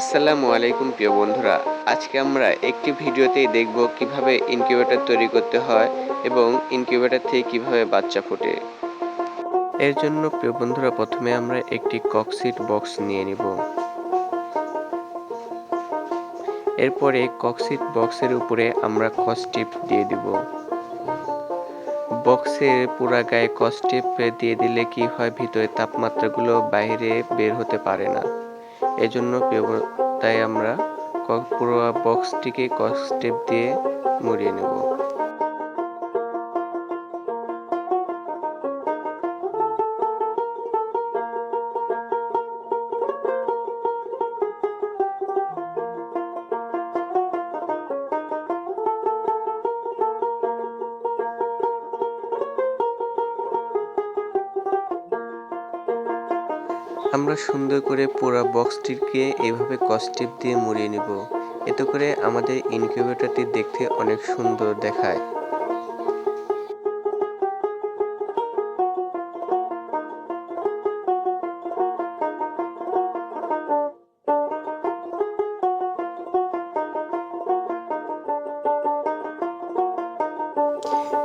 আসসালামু আলাইকুম প্রিয় বন্ধুরা, আজকে আমরা একটি ভিডিওতেই দেখব কীভাবে ইনকিউবেটর তৈরি করতে হয় এবং ইনকিউবেটর থেকে কীভাবে বাচ্চা ফোটে। এর জন্য প্রিয় বন্ধুরা, প্রথমে আমরা একটি ককসিট বক্স নিয়ে নিব। এরপরে ককসিট বক্সের উপরে আমরা কস্টিপ দিয়ে দিব। বক্সের পুরা গায়ে কস্টিপ দিয়ে দিলে কি হয়, ভিতরে তাপমাত্রাগুলো বাইরে বের হতে পারে না। এজন্য তাই আমরা পুরো বক্সটিকে কস্টেপ দিয়ে মরিয়ে নেব। আমরা সুন্দর করে পুরো বক্সটিকে এইভাবে কস্টিপ দিয়ে মুড়িয়ে নিব। এতে করে আমাদের ইনকিউবেটরটি দেখতে অনেক সুন্দর দেখায়।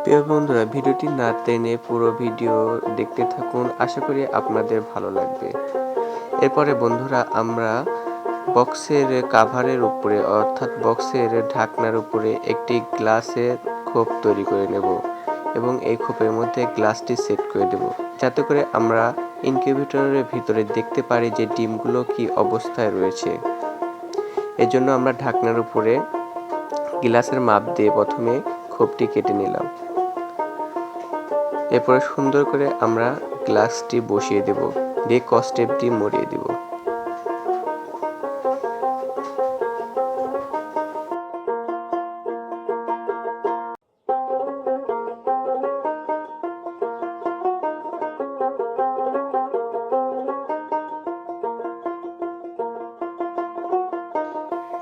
প্রিয় বন্ধুরা, ভিডিওটি না টেনে পুরো ভিডিও দেখতে থাকুন। আশা করি আপনাদের ভালো লাগবে। এরপরে বন্ধুরা আমরা বক্সের কাভারের উপরে, অর্থাৎ বক্সের ঢাকনার উপরে একটি গ্লাসের খোপ তৈরি করে নেব এবং এই খোপের মধ্যে গ্লাসটি সেট করে দেব। যাতে করে আমরা ইনকিউবেটরের ভিতরে দেখতে পারি যে ডিমগুলো কি অবস্থায় রয়েছে। এজন্য আমরা ঢাকনার উপরে গ্লাসের মাপ দিয়ে প্রথমে খোপটি কেটে নিলাম। এরপরে সুন্দর করে আমরা গ্লাসটি বসিয়ে দেব। দিয়ে কস্টেপটি মরিয়ে দিব।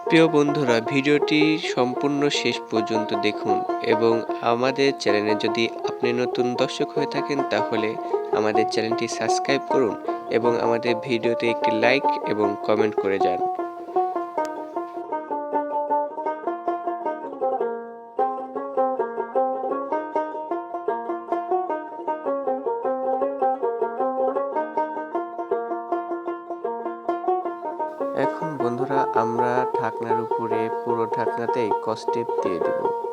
প্রিয় বন্ধুরা, ভিডিওটি সম্পূর্ণ শেষ পর্যন্ত দেখুন এবং আমাদের চ্যানেলে যদি আপনি নতুন দর্শক হয়ে থাকেন, তাহলে আমাদের চ্যানেলটি সাবস্ক্রাইব করুন এবং আমাদের ভিডিওতে একটি লাইক এবং কমেন্ট করে যান। এখন বন্ধুরা, আমরা ঢাকনার উপরে পুরো ঢাকনাতেই কস্টেপ দিয়ে দেব।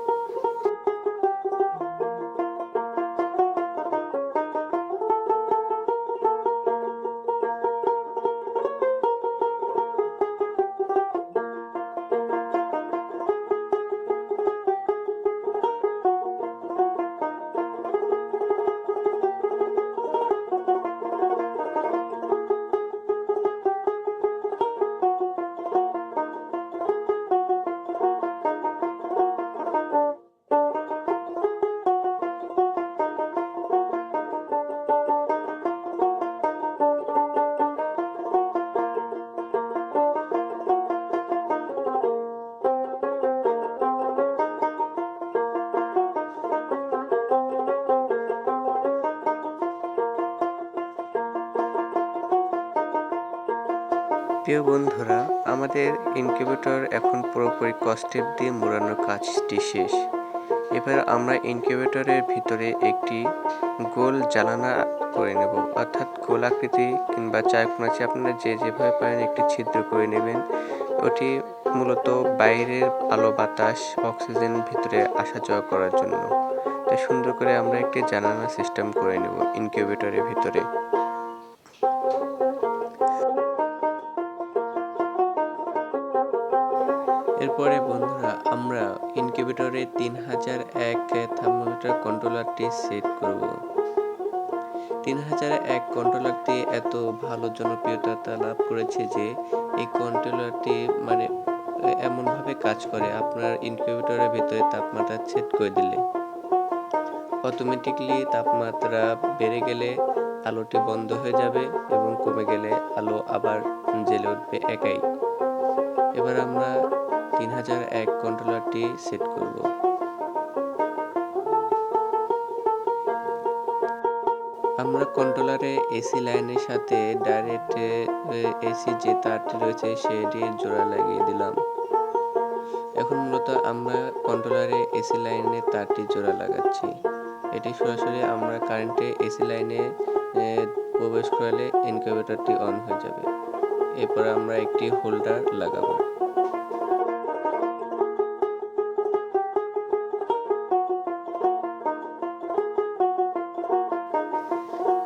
প্রিয় বন্ধুরা, আমাদের ইনকিউবেটর এখন পুরোপুরি কস্টেপ দিয়ে মোড়ানোর কাজটি শেষ। এবার আমরা ইনকিউবেটরের ভিতরে একটি গোল জ্বালানা করে নেব, অর্থাৎ গোল আকৃতি কিংবা চারকোনাচি আপনারা যে যেভাবে পারেন একটি ছিদ্র করে নেবেন। ওটি মূলত বাইরের আলো, বাতাস অক্সিজেন ভিতরে আসা যাওয়া করার জন্য। তাই সুন্দর করে আমরা একটি জানানা সিস্টেম করে নেব ইনকিউবেটরের ভিতরে। এরপরে বন্ধুরা, আমরা ইনকিউবেটরে তিন হাজার এক থার্মোমিটার কন্ট্রোলারটি সেট করব। তিন হাজার এক কন্ট্রোলারটি এত ভালো জনপ্রিয়তা লাভ করেছে যে, এই কন্ট্রোলারটি মানে এমনভাবে কাজ করে, আপনার ইনকিউবেটরের ভিতরে তাপমাত্রা সেট করে দিলে। অটোমেটিকলি তাপমাত্রা বেড়ে গেলে আলোটি বন্ধ হয়ে যাবে এবং কমে গেলে আলো আবার জ্বেলে উঠবে একাই। এবার আমরা তিন হাজার এক কন্ট্রোলারটি সেট করব। আমরা কন্ট্রোলারে এসি লাইনের সাথে ডাইরেক্ট এসি যে তারটি রয়েছে সেটি জোড়া লাগিয়ে দিলাম। এখন মূলত আমরা কন্ট্রোলারে এসি লাইনের তারটি জোড়া লাগাচ্ছি। এটি সরাসরি আমরা কারেন্টে এসি লাইনে প্রবেশ করালে ইনকিউবেটরটি অন হয়ে যাবে। এরপর আমরা একটি হোল্ডার লাগাবো।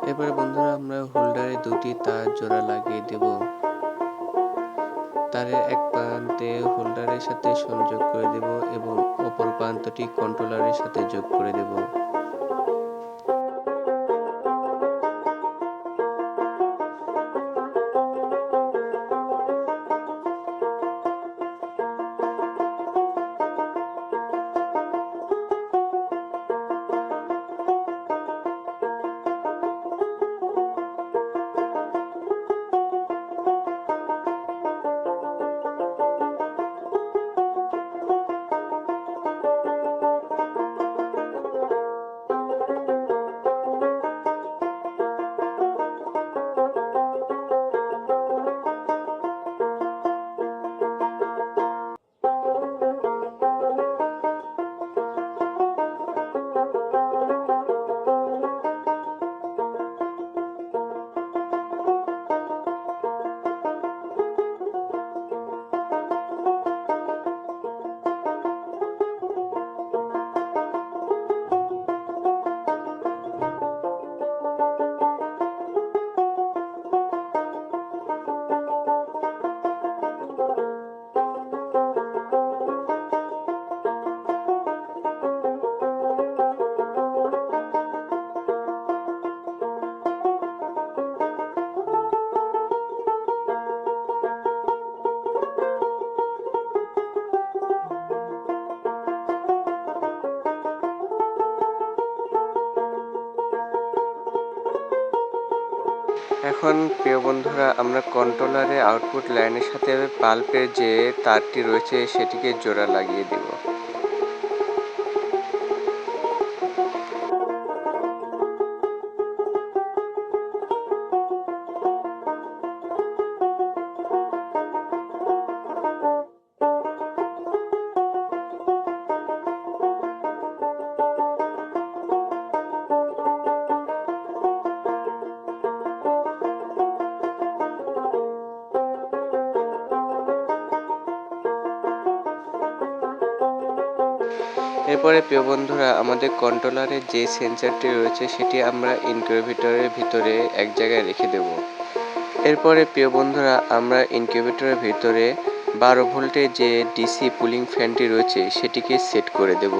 এবারে বন্ধুরা আমরা হোল্ডারে দুটি তার জোড়া লাগিয়ে দেব। তারের এক প্রান্তে হোল্ডারের সাথে সংযোগ করে দেব এবং অপর প্রান্তটি কন্ট্রোলারের সাথে যোগ করে দেব। এখন প্রিয় বন্ধুরা, আমরা কন্ট্রোলারে আউটপুট লাইনের সাথে পাল্পের যে তারটি রয়েছে, সেটিকে জোড়া লাগিয়ে দেব। এরপরে প্রিয় বন্ধুরা, আমাদের কন্ট্রোলারের যে সেন্সারটি রয়েছে, সেটি আমরা ইনকিউবেটরের ভিতরে এক জায়গায় রেখে দেব। এরপরে প্রিয় বন্ধুরা, আমরা ইনকিউবেটরের ভিতরে বারো ভোল্টের যে ডিসি পুলিং ফ্যানটি রয়েছে, সেটিকে সেট করে দেব।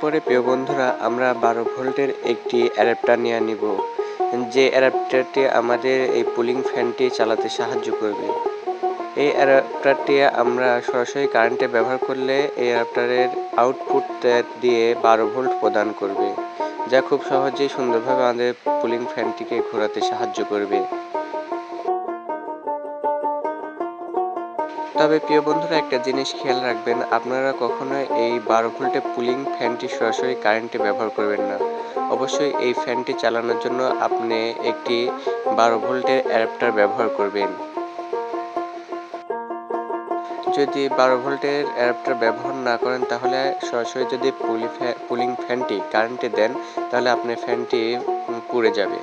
এরপরে, প্রিয় বন্ধুরা, আমরা বারো ভোল্টের একটি অ্যাডাপ্টার নিয়ে নিব, যে অ্যাডাপ্টারটি আমাদের এই পুলিং ফ্যানটি চালাতে সাহায্য করবে। এই অ্যাডাপ্টারটি আমরা সরাসরি কারেন্টে ব্যবহার করলে এই অ্যাডাপ্টারের আউটপুট দিয়ে বারো ভোল্ট প্রদান করবে, যা খুব সহজেই সুন্দরভাবে আমাদের পুলিং ফ্যানটিকে ঘোরাতে সাহায্য করবে। তবে প্রিয় বন্ধুরা, একটা জিনিস খেয়াল রাখবেন, আপনারা কখনো এই বারো ভোল্টের পুলিং ফ্যানটি সরাসরি কারেন্টে ব্যবহার করবেন না। অবশ্যই এই ফ্যানটি চালানোর জন্য আপনি একটি বারো ভোল্টের অ্যাডাপ্টার ব্যবহার করবেন। যদি বারো ভোল্টের অ্যাডাপ্টার ব্যবহার না করেন, তাহলে সরাসরি যদি পুলি পুলিং ফ্যানটি কারেন্টে দেন, তাহলে আপনার ফ্যানটি পুড়ে যাবে।